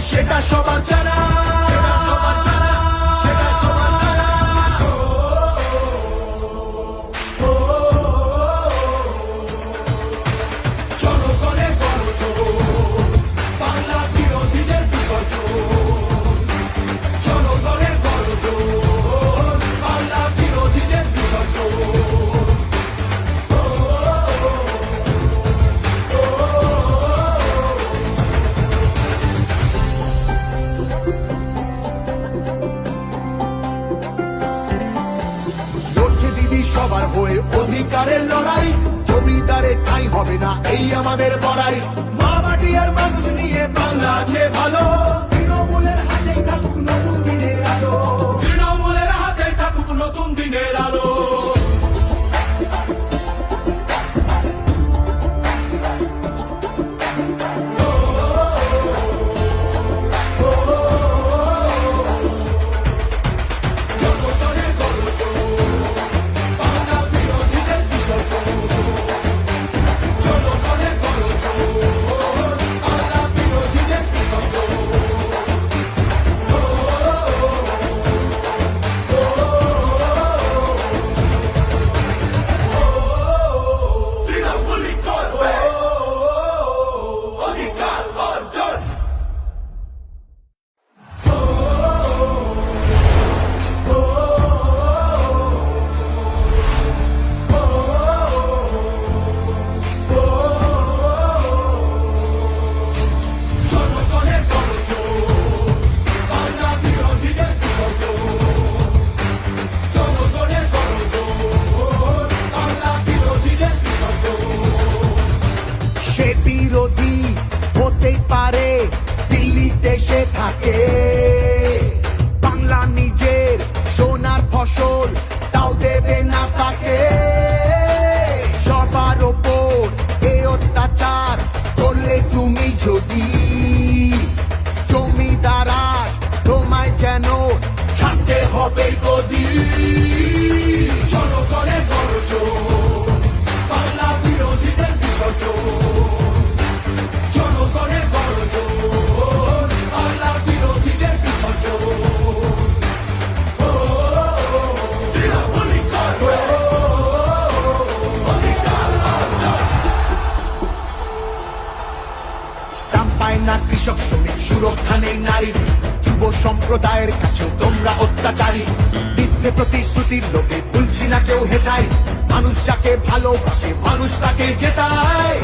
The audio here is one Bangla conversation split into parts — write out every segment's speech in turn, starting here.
সেটা সবার জানা। হবে না এই আমাদের বড়াই মা মাটি আর মানুষ নিয়ে বাংলা আছে ভালো। aquel. সম্প্রদায়ের কাছে তোমরা অত্যাচারী। মিথ্যে প্রতিশ্রুতির লোভে ভুলছি না কেউ হেটায় মানুষ যাকে ভালোবাসে মানুষ তাকে জেতায়।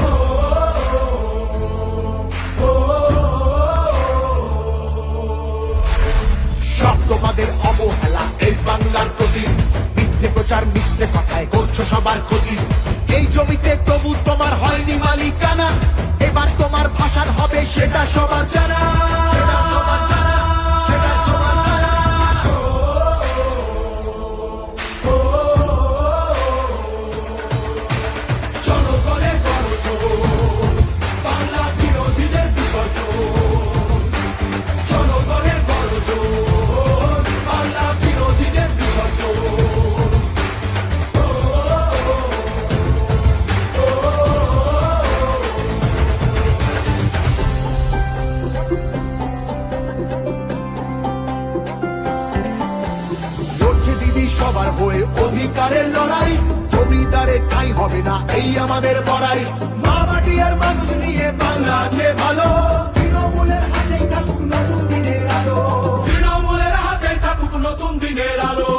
সব তোমাদের অবহেলা এই বাংলার প্রতি। মিথ্যে প্রচার মিথ্যে কথায় করছ সবার ক্ষতি। এই জমিতে তবু তোমার হয়নি মালিকানা। এবার তোমার ভাষার হবে সেটা সবার জানা। সেটা সবার জানা, আমাদের বড়াই মা মাটি আর মানুষ নিয়ে বাংলা আছে ভালো। তৃণমূলের হাতেই থাকুক নতুন দিনের আলো। তৃণমূলের হাতেই থাকুক নতুন দিনের আলো।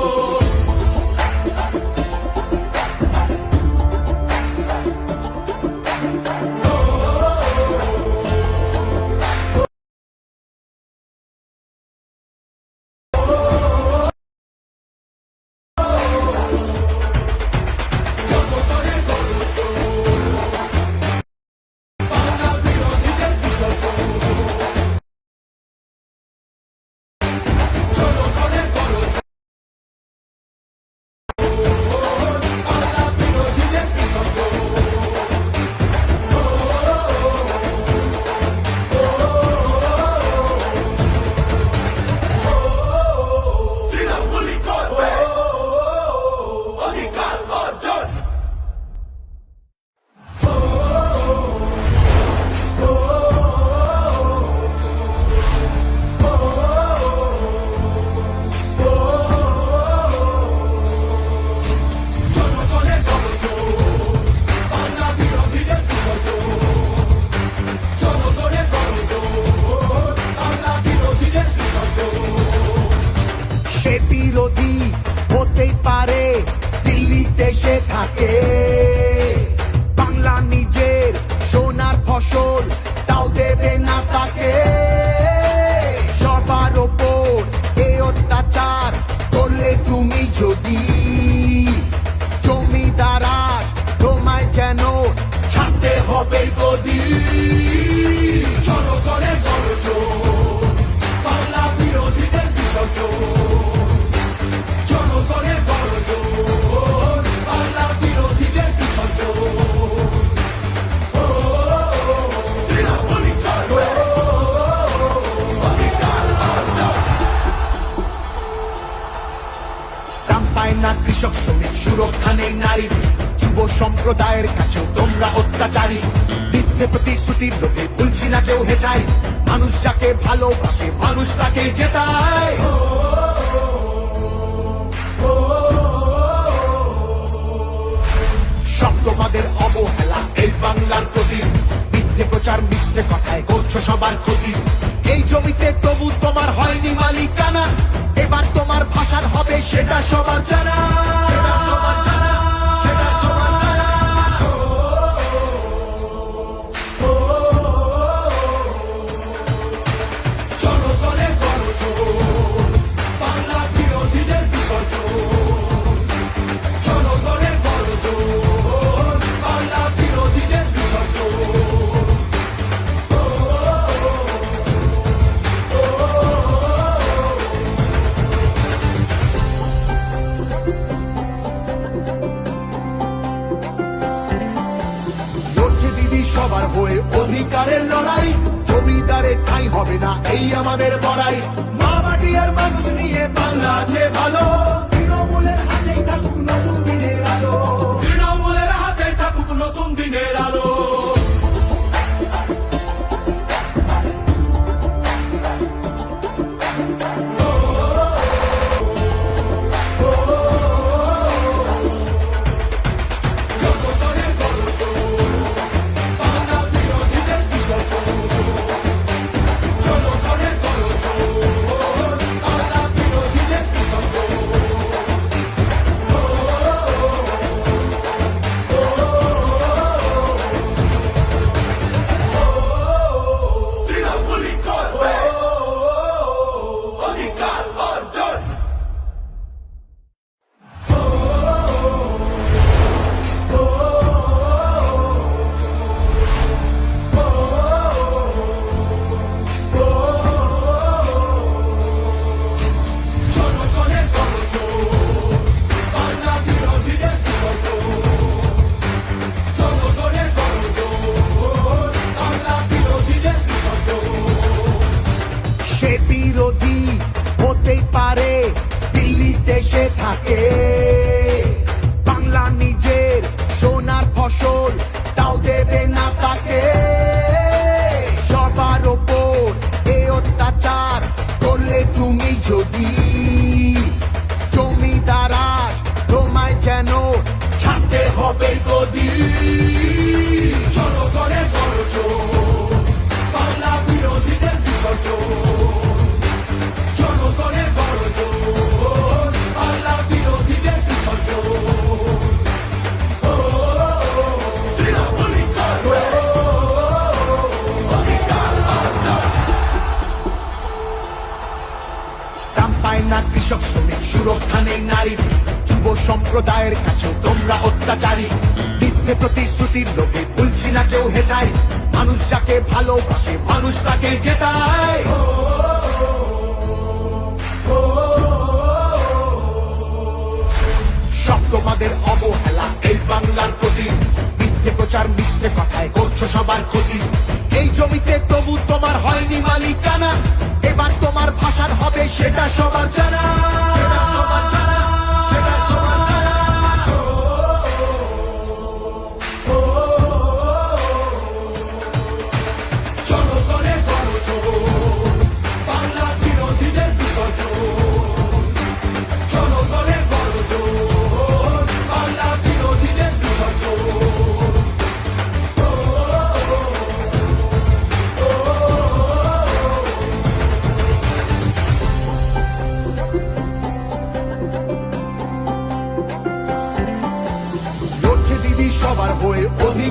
ছাড়তে হবে গদি জনগণের গণজোর বাংলা বিরোধীদের বিসর্জন জনগণের গণজোর বাংলা বিরোধীদের বিসর্জন না কৃষক শ্রমিক সুরক্ষা নেই নারীর যুব সম্প্রদায়ের কাছেও তোমরা অত্যাচারী। মিথ্যে প্রতিশ্রুতির লোকে ভুলছি না কেউ হেটাই মানুষ যাকে ভালোবাসে মানুষ তাকে জেতায়। সব তোমাদের অবহেলা এই বাংলার প্রতি। মিথ্যে প্রচার মিথ্যে কথায় করছ সবার ক্ষতি। এই জমিতে তবু তোমার হয়নি মালিকানা। এবার তোমার ভাষার হবে সেটা সবার জানা। সেটা সবার জানা, সবার হয়ে অধিকারের লড়াই। জমিদারের ঠাই হবে না, এই আমাদের বড়াই। মা মাটি আর মানুষ নিয়ে বাংলা আছে ভালো। তৃণমূলের হাতেই থাকুক নতুন দিনের আলো। তৃণমূলের হাতে থাকুক নতুন দিনের আলো। নেই নারীর যুব সম্প্রদায়ের কাছেও তোমরা অত্যাচারী। মিথ্যে প্রতিশ্রুতির লোকে ভুলছি না কেউ হেটাই। মানুষ যাকে ভালোবাসে, মানুষ তাকে জেতায়। তোমাদের অবহেলা এই বাংলার প্রতি। মিথ্যে প্রচার, মিথ্যে কথায় করছ সবার ক্ষতি। এই জমিতে তবু তোমার হয়নি মালিকানা, এবার তোমার ভাষার হবে সেটা সবার জানা।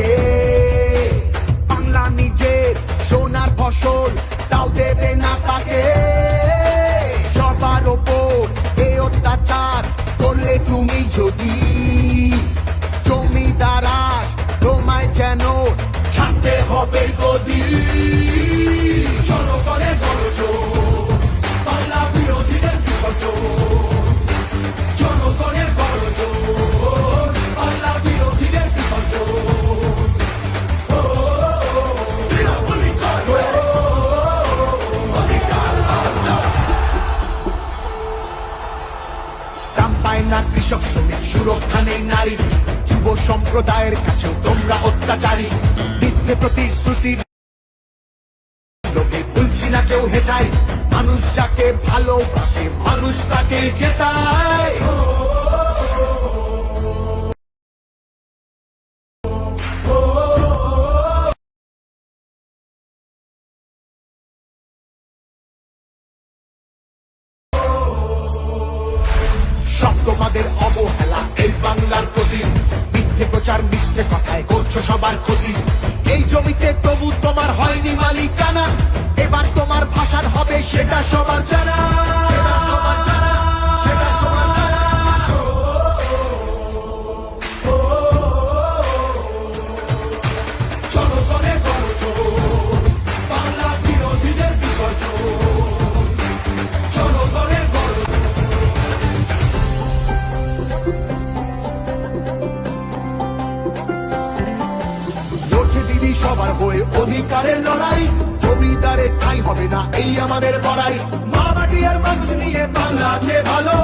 সে বাংলা নিজের সোনার ফসল, তাও দেবে না তাকে। সবার ওপর এ অত্যাচার করলে তুমি যদি জমিদার তোমায় যেন ছাড়তে হবে গদি। জনগণের সম্প্রদায়ের প্রচার মিথ্যে কথায় করছ সবার ক্ষতি। এই জমিতে তবু তোমার হয়নি মালিকানা। এবার তোমার ভাষার হবে সেটা সবার জানা। অধিকারের লড়াই জমিদারের ঠাই হবে না, এই আমাদের বড়াই মা মাটি আর মানুষ নিয়ে বাংলা আছে ভালো।